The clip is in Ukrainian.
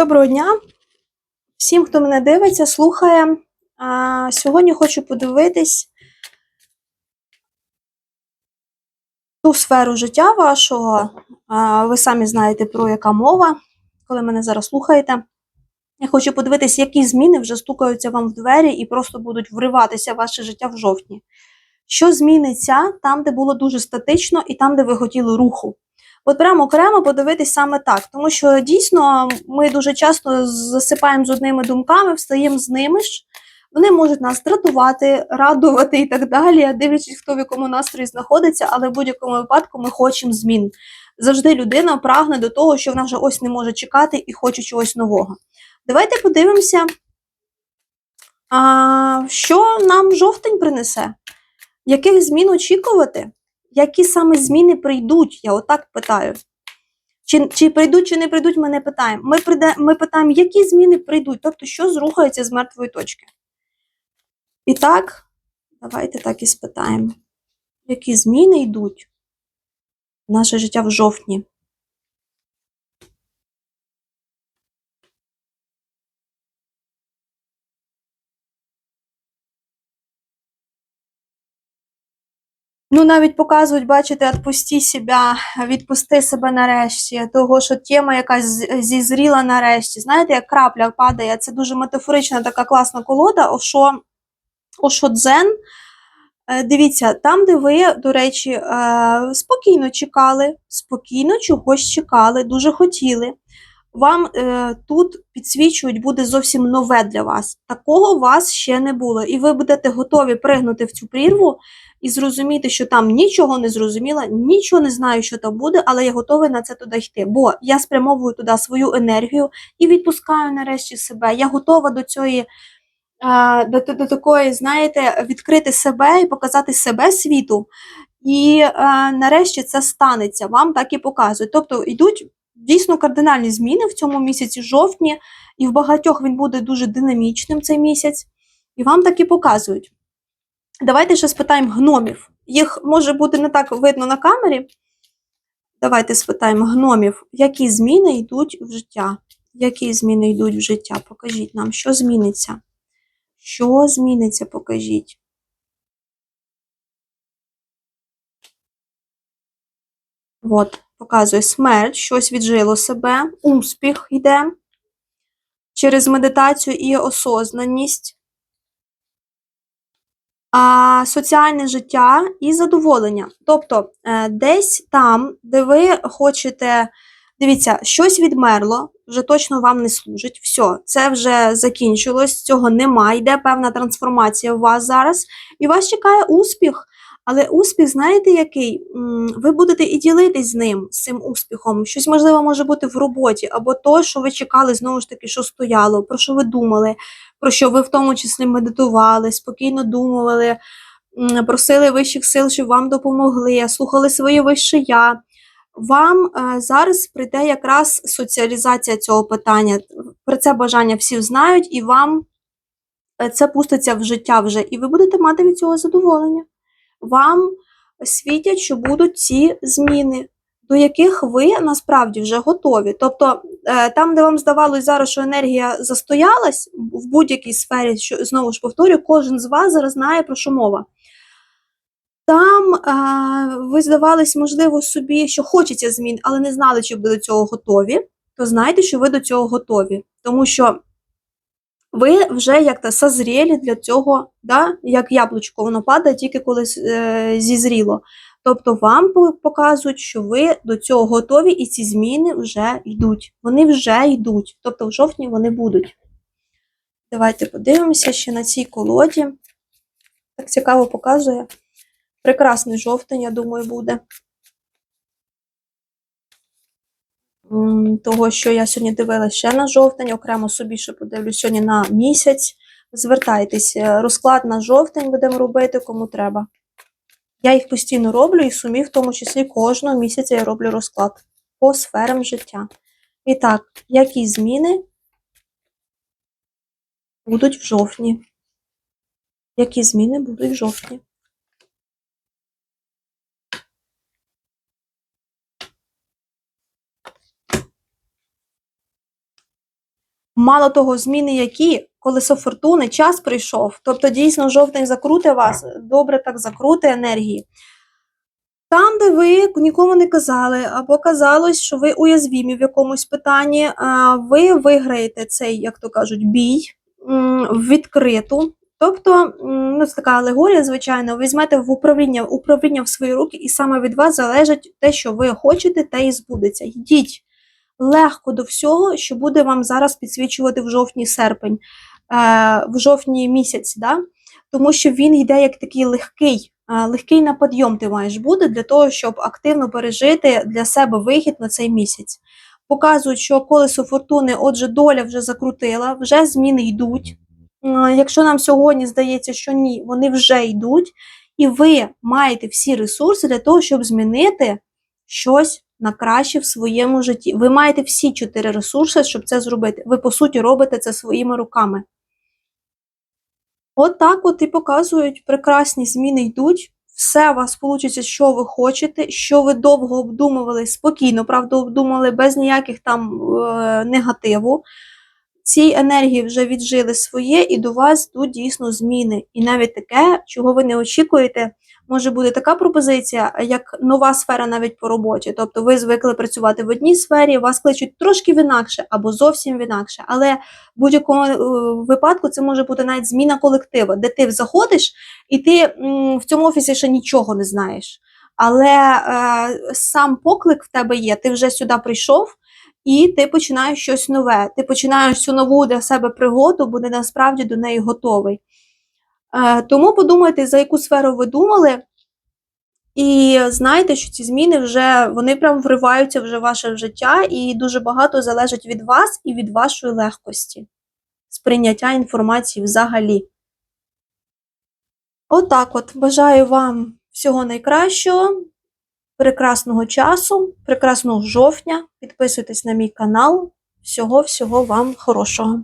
Доброго дня всім, хто мене дивиться, слухає. А, Сьогодні хочу подивитись ту сферу життя вашого. А, Ви самі знаєте, про яка мова, коли мене зараз слухаєте. Я хочу подивитись, які зміни вже стукаються вам в двері і просто будуть вриватися в ваше життя в жовтні. Що зміниться там, де було дуже статично, і там, де ви хотіли руху. От прямо окремо подивитись саме так, тому що дійсно ми дуже часто засипаємо з одними думками, встаємо з ними ж. Вони можуть нас дратувати, радувати і так далі, дивлячись, хто в якому настрої знаходиться, але в будь-якому випадку ми хочемо змін. Завжди людина прагне до того, що вона вже ось не може чекати і хоче чогось нового. Давайте подивимося, що нам жовтень принесе, яких змін очікувати які саме зміни прийдуть? Я отак питаю. Чи чи прийдуть, чи не прийдуть, ми не питаємо. Ми прийде, ми питаємо, які зміни прийдуть, тобто, що зрухається з мертвої точки. І так, давайте так і спитаємо, які зміни йдуть в наше життя в жовтні. Ну, навіть показують, бачите, відпусти себе, відпусти себе нарешті, того, що тема якась зізріла нарешті. Знаєте, як крапля падає, це дуже метафорична така класна колода, Ошо, Ошо Дзен. Е, дивіться, там, де ви, до речі, е, спокійно чекали, спокійно чогось чекали, дуже хотіли. Вам е, тут підсвічують, буде зовсім нове для вас. Такого у вас ще не було. І ви будете готові пригнути в цю прірву і зрозуміти, що там нічого не зрозуміла, нічого не знаю, що там буде, але я готовий на це туди йти. Бо я спрямовую туди свою енергію і відпускаю нарешті себе. Я готова до цієї. До, до, до такої, знаєте, відкрити себе і показати себе світу. І е, нарешті це станеться, вам так і показують. Тобто йдуть дійсно кардинальні зміни в цьому місяці, жовтні, і в багатьох він буде дуже динамічним цей місяць, і вам так і показують. Давайте ще спитаємо гномів. Їх може бути не так видно на камері. Давайте спитаємо гномів, які зміни йдуть в життя. Які зміни йдуть в життя? Покажіть нам, що зміниться? Що зміниться, покажіть. От, показує смерть, щось віджило себе, успіх йде через медитацію і осознаність соціальне життя і задоволення. Тобто, е, десь там, де ви хочете, дивіться, щось відмерло, вже точно вам не служить. Все, це вже закінчилось, цього немає, йде певна трансформація у вас зараз, і вас чекає успіх. Але успіх, знаєте, який? Ви будете і ділитись з ним, з цим успіхом. Щось, можливо, може бути в роботі, або то, що ви чекали, знову ж таки, що стояло, про що ви думали, про що ви в тому числі медитували, спокійно думали, просили вищих сил, щоб вам допомогли, слухали своє вище я. Вам е, зараз прийде якраз соціалізація цього питання. Про це бажання всі знають, і вам е, це пуститься в життя вже, і ви будете мати від цього задоволення вам світять, що будуть ці зміни, до яких ви насправді вже готові. Тобто, е, там, де вам здавалось зараз, що енергія застоялась в будь-якій сфері, що знову ж повторюю, кожен з вас зараз знає, про що мова. Там а, е, ви здавались, можливо, собі, що хочеться змін, але не знали, чи ви до цього готові, то знайте, що ви до цього готові. Тому що ви вже як то созріли для цього, да? як яблучко, воно падає тільки коли е, зізріло. Тобто вам показують, що ви до цього готові, і ці зміни вже йдуть. Вони вже йдуть. Тобто в жовтні вони будуть. Давайте подивимося ще на цій колоді. Так цікаво показує. Прекрасний жовтень, я думаю, буде. Того, що я сьогодні дивилася ще на жовтень, окремо собі ще подивлюсь сьогодні на місяць. Звертайтесь, е, розклад на жовтень будемо робити, кому треба. Я їх постійно роблю і сумі, в тому числі кожного місяця я роблю розклад по сферам життя. І так, які зміни будуть в жовтні? Які зміни будуть в жовтні? Мало того, зміни які, колесо фортуни, час прийшов. Тобто, дійсно, жовтень закрути вас, добре так закрути енергії. Там, де ви нікому не казали, або казалось, що ви уязвімі в якомусь питанні, ви виграєте цей, як то кажуть, бій в відкриту. Тобто, ну, це така алегорія, звичайно, візьмете в управління, управління в свої руки, і саме від вас залежить те, що ви хочете, те і збудеться. Йдіть легко до всього, що буде вам зараз підсвічувати в жовтні-серпень, е, в жовтні місяць, да? тому що він йде як такий легкий, е, легкий на підйом ти маєш бути для того, щоб активно пережити для себе вихід на цей місяць. Показують, що колесо фортуни, отже, доля вже закрутила, вже зміни йдуть. Е, Якщо нам сьогодні здається, що ні, вони вже йдуть, і ви маєте всі ресурси для того, щоб змінити щось на краще в своєму житті. Ви маєте всі чотири ресурси, щоб це зробити. Ви, по суті, робите це своїми руками. От так от і показують, прекрасні зміни йдуть. Все у вас вийде, що ви хочете, що ви довго обдумували, спокійно, правда, обдумали без ніяких там е, негативу. Ці енергії вже віджили своє, і до вас йдуть дійсно зміни. І навіть таке, чого ви не очікуєте, може бути така пропозиція, як нова сфера навіть по роботі. Тобто ви звикли працювати в одній сфері, вас кличуть трошки в інакше або зовсім в інакше. Але в будь-якому е, випадку це може бути навіть зміна колективу, де ти заходиш, і ти в цьому офісі ще нічого не знаєш. Але е, сам поклик в тебе є, ти вже сюди прийшов. І ти починаєш щось нове. Ти починаєш цю нову для себе пригоду, бо не насправді до неї готовий. Е, тому подумайте, за яку сферу ви думали, і знайте, що ці зміни вже вони прям вриваються вже в ваше життя, і дуже багато залежить від вас і від вашої легкості сприйняття інформації взагалі. Отак от, бажаю вам всього найкращого, прекрасного часу, прекрасного жовтня. Підписуйтесь на мій канал. Всього-всього вам хорошого.